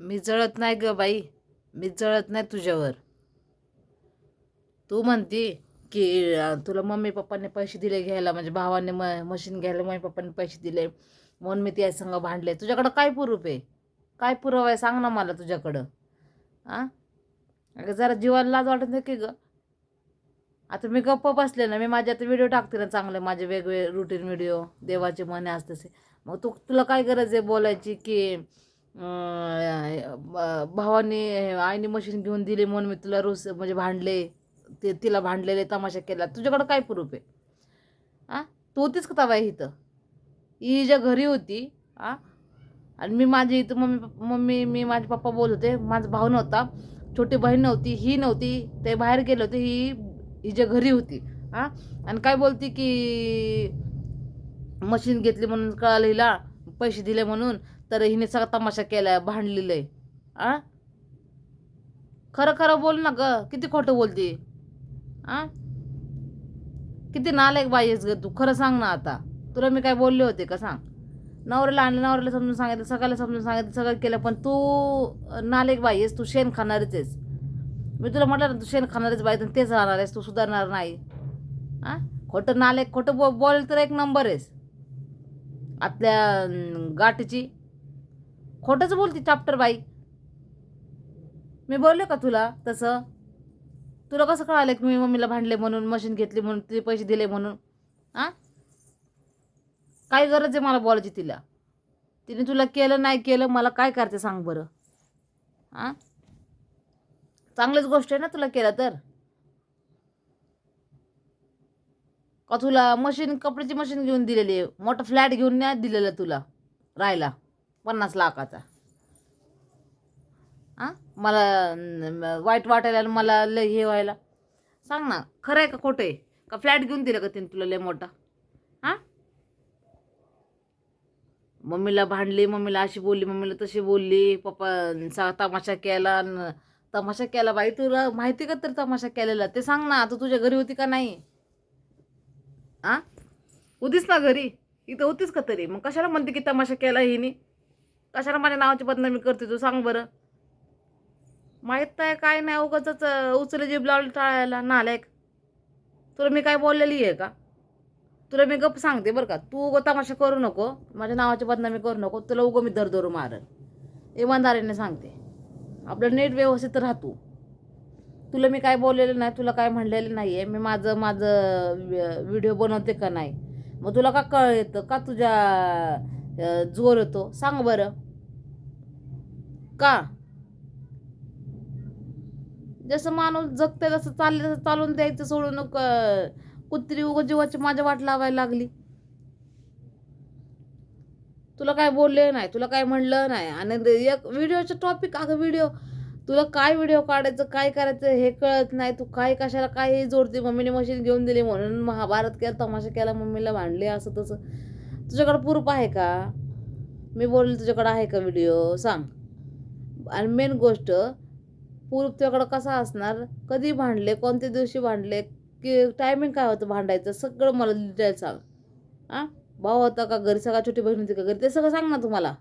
मी जळत नाही ग बाई. मी जळत नाही तुझ्यावर. तू म्हणती की तुला मम्मी पप्पांनी पैसे दिले घ्यायला म्हणजे भावाने म मशीन घ्यायला मम्मी पप्पांनी पैसे दिले. म्हणून मी त्या संग भांडले. तुझ्याकडं काय पुरूप आहे? काय पुरावा आहे? सांग ना मला तुझ्याकडं. आ? अगं जरा जीवाला लाज वाटत नाही की ग? आता मी गप्प बसले ना मी माझे आता व्हिडिओ टाकते ना चांगले माझे वेगवेगळे रुटीन व्हिडिओ देवाचे म्हणे असतसे मग तू तुला काय गरज आहे बोलायची की भावाने आईने मशीन घेऊन दिली म्हणून मी तुला रोज म्हणजे भांडले. ते तिला भांडलेले तमाशा केला. तुझ्याकडं काय प्रूफ आहे? आ? तू होतीच का तवा इथं? ही ज्या घरी होती आ? आणि मी माझी इथं मम्मी मम्मी मी माझे पप्पा बोलत होते. माझा भाऊ नव्हता छोटी बहीण नव्हती ही नव्हती ते बाहेर गेले होते ही हिच्या ज्या घरी होती हां आणि काय बोलती की मशीन घेतली म्हणून कळालं हिला. पैसे दिले म्हणून तर हिने सगळा तमाशा केलाय भांडलेलं आहे आ? खरं खरं बोल ना ग किती खोटं बोलते. आ? किती नालायक बाई आहेस ग तू खरं सांग ना आता. तुला मी काय बोलले होते का सांग? नवऱ्याला आणलं नवऱ्याला समजून सांगितलं सगळ्याला समजून सांगितलं सगळं केलं पण तू नालेक बाई आहेस तू शेण खाणारच आहेस. मी तुला म्हटलं ना तू शेण खाणारच बाई तर तेच राहणार आहेस तू सुधारणार नाही. हां खोटं नालेक खोटं बो बोल तर एक नंबर आहेस. आपल्या गाठची. खोटंच बोलती चाप्टर बाई. मी बोलले का तुला तसं? तुला कसं कळालं की मी मम्मीला भांडले म्हणून मशीन घेतली म्हणून तिथे पैसे दिले म्हणून? आ? काय गरज आहे मला बोलायची तिला. तिने तुला केलं नाही केलं मला काय करते सांग बरं? हां चांगलीच गोष्ट आहे ना तुला केलं तर? का तुला मशीन कपड्याची मशीन घेऊन दिलेली आहे? मोठा फ्लॅट घेऊन नाही दिलेला तुला राहायला? पन्नास लाखाचा. हां मला वाईट वाटायला आणि मला लय हे व्हायला. सांग ना खरं आहे का खोटं आहे? का फ्लॅट घेऊन दिलं का तिने तुला लय मोठा? हां मम्मीला भांडली मम्मीला अशी बोलली मम्मीला तशी बोलली पप्पा सा तमाशा केला तमाशा केला बाई तुला माहिती का तर तमाशा केलेला? ते सांग ना आता तुझ्या घरी होती का नाही? आ? होतीस ना घरी. इथं होतीस का तरी? मग कशाला म्हणते की तमाशा केला हिने? कशाला माझ्या नावाची बदनामी करते तू? सांग बरं. माहीत नाही काय नाही उगाच उचले जीभ लावलं टाळायला. नालायक तुला मी काय बोललेली आहे का? तुला मी गप सांगते बरं का. तू उगं तमाशा करू नको. माझ्या नावाची बदनामी करू नको. तुला उगं मी दरदरू मारन इमानदारीने सांगते. आपलं नेट व्यवस्थित राहतो तुला मी काय बोललेलं नाही तुला काय म्हणलेलं नाही आहे मी माझं माझं व्हिडिओ बनवते का नाही? मग तुला का कळ येतं? का तुझ्या जोर येतो? सांग बरं. का? जसं माणूस जगते तसं चालले तसं चालून द्यायचं सोडून क- कुत्री उग जीवाची माझ्या वाट लावायला लागली. तुला काय बोलले नाही तुला काय म्हणलं नाही. आणि एक व्हिडिओचं टॉपिक अगं व्हिडिओ तुला काय व्हिडिओ काढायचं काय करायचं हे कळत नाही. तू काय कशाला काय हे जोडते मम्मीने मशीन घेऊन दिली म्हणून महाभारत केला तमाशा केला मम्मीला भांडले असं तसं. तुझ्याकडं प्रूफ आहे का? मी बोलले तुझ्याकडं आहे का व्हिडिओ सांग. आणि मेन गोष्ट प्रूफ तुझ्याकडं कसा असणार? कधी भांडले कोणत्या दिवशी भांडले की टायमिंग काय होतं भांडायचं सगळं मला डिटेल सांग. हां भाऊ होता का घरी सगळा छोटी बहीण होती का घरी? ते सगळं सांग ना तुम्हाला.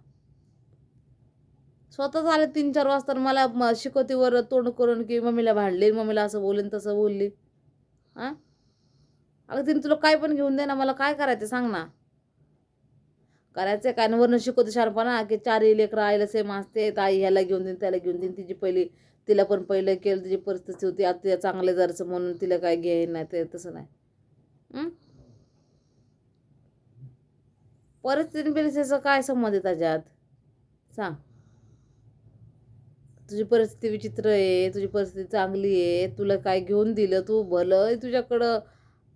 स्वतःच आले तीन चार वाजता मला शिकवतीवर तोंड करून की मम्मीला भांडली मम्मीला असं बोलेन तसं बोलली. हां? अगं तिने तुला काय पण घेऊन दे ना मला काय करायचं सांग ना. करायचं काय? वरनं शिकवते शानपणा की चारही लेकरं आईला सेम असते. आई ह्याला घेऊन देईन त्याला घेऊन देईन. तिची पहिली तिला पण पहिलं केलं तिची परिस्थिती होती. आता तिला चांगले जरचं म्हणून तिला काय घेईन नाही ते तसं नाही. परिस्थिती परिस्थितीचा काय संबंध आहे त्याच्यात? सांग. तुझी परिस्थिती विचित्र आहे तुझी परिस्थिती चांगली आहे तुला काय घेऊन दिलं तू भलं तुझ्याकडं.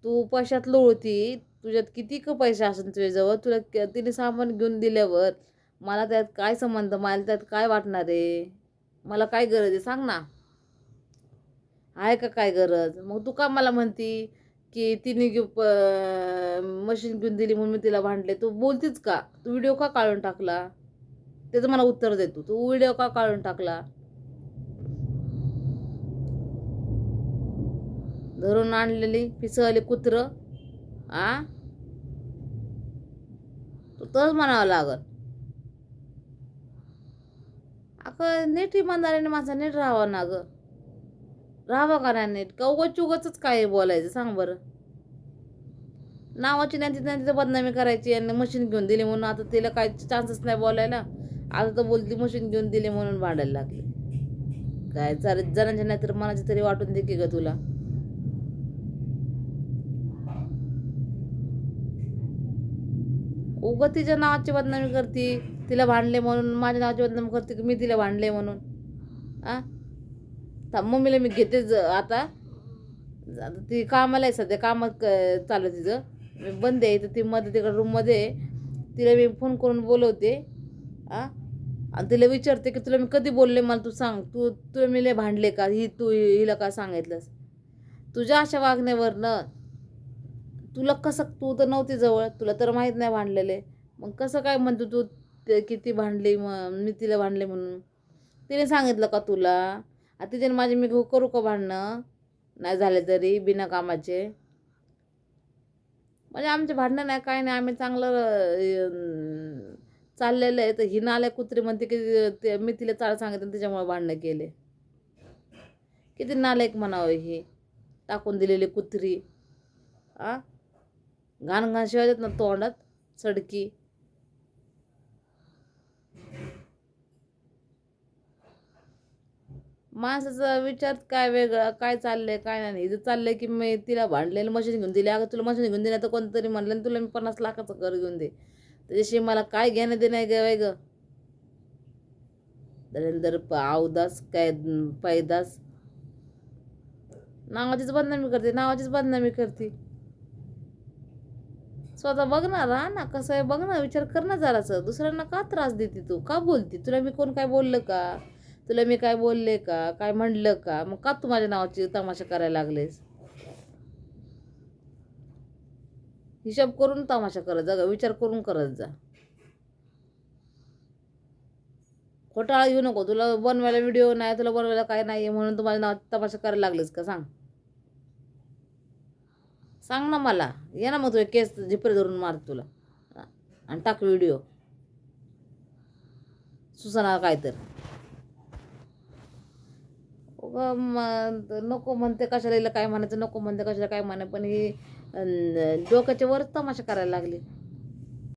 तू पैशात लोळती तुझ्यात किती क पैसे असेल तुझ्याजवळ तुला क- तिने सामान घेऊन दिल्यावर मला त्यात काय संबंध मला त्यात काय वाटणार आहे? मला काय गरज आहे? सांग ना. आहे का काय गरज? मग तू का मला म्हणती की तिने घेऊ मशीन घेऊन दिली म्हणून मी तिला भांडले? तू बोलतीच का? तू व्हिडिओ का काढून टाकला? त्याचं मला उत्तर दे तू. तू व्हिडिओ का काढून टाकला? धरून आणलेली पिसळली कुत्रं आ? तू म्हणावं लागल. अगं नीट इमानदारीने माझा नीट राहावं ना गं. राहावं का नाही नीट? का उगच उगच काय बोलायचं सांग बरं. नावाची नाही तिथे तिथं बदनामी करायची आणि मशीन घेऊन दिली म्हणून आता तिला काय चान्सच नाही बोलायला. आता तर बोलती मशीन घेऊन दिली म्हणून भांडायला लागली. काय चालेल जणांच्या नाही तर मनाची तरी वाटून दे की ग तुला. उगं तिच्या नावाची बदनामी करते तिला भांडले म्हणून माझ्या नावाची बदनामी करते की मी तिला भांडले म्हणून. आ? मम्मीला मी घेते ज- आता. ती कामाला आहे सध्या कामात क- चालू आहे तिचं. मी बंद आहे तर ती मध्ये तिकडे रूममध्ये आहे. तिला मी फोन करून बोलवते. आ? आणि तिला विचारते की तुला मी कधी बोलले मला तू सांग. तू तुला मी भांडले का? ही तू हिला का सांगितलंस? तुझ्या अशा वागण्यावरनं तुला कसं तू तर नव्हती जवळ तुला तर माहीत नाही भांडलेले. मग कसं काय म्हणतो तू ते किती भांडली मग मी तिला भांडले म्हणून? तिने सांगितलं का तुला? आता तिच्याने माझे मी करू का भांडणं? नाही झाले तरी बिना कामाचे. म्हणजे आमचे भांडणं नाही काय नाही. आम्ही चांगलं चाललेलं आहे. तर ही आल्या कुत्री म्हणते की ते मी तिला चाल सांगितलं त्याच्यामुळे भांडणं केले. किती नालायक म्हणावं ही. टाकून दिलेली कुत्री. आ? घाण घाण शिवाय देत ना तोंडात सडकी. माणसाचा विचार काय वेगळा काय चाललंय काय नाही. इथं चाललंय की मी तिला भांडलेलं मशीन घेऊन दिली. अगं तुला मशीन घेऊन दिली तर कोणतरी म्हणलं ना तुला मी पन्नास लाखाचं घर घेऊन दे. त्याच्याशी मला काय घेणं देणं आहे गे वेग धरेंद्र प अवदास काय पैदास. नावाचीच बदनामी करते नावाचीच बदनामी करते. स्वतः बघ ना राहा ना. कसं आहे बघ ना विचार कर ना जराचं दुसऱ्यांना का त्रास देते तू? का बोलते? तुला मी कोण काय बोललं का? तुला मी काय बोलले का? काय म्हणलं का? मग का तू माझ्या नावाची तमाशा करायला लागलेस? हिशोब करून तमाशा करत जा विचार करून करत जा. खोटाळा येऊ नको. तुला बनवायला व्हिडिओ नाही तुला बनवायला काय नाही म्हणून तू माझ्या नावाची तमाशा करायला लागलेस का? सांग. सांग ना मला. ये ना मग तुझे केस झिपरे धरून मार तुला. आणि टाक व्हिडिओ. सुसना काय तर नको म्हणते कशाला काय म्हणायचं नको म्हणते कशाला काय म्हणाय पण ही डोक्याच्या वरच तमाशा करायला लागली.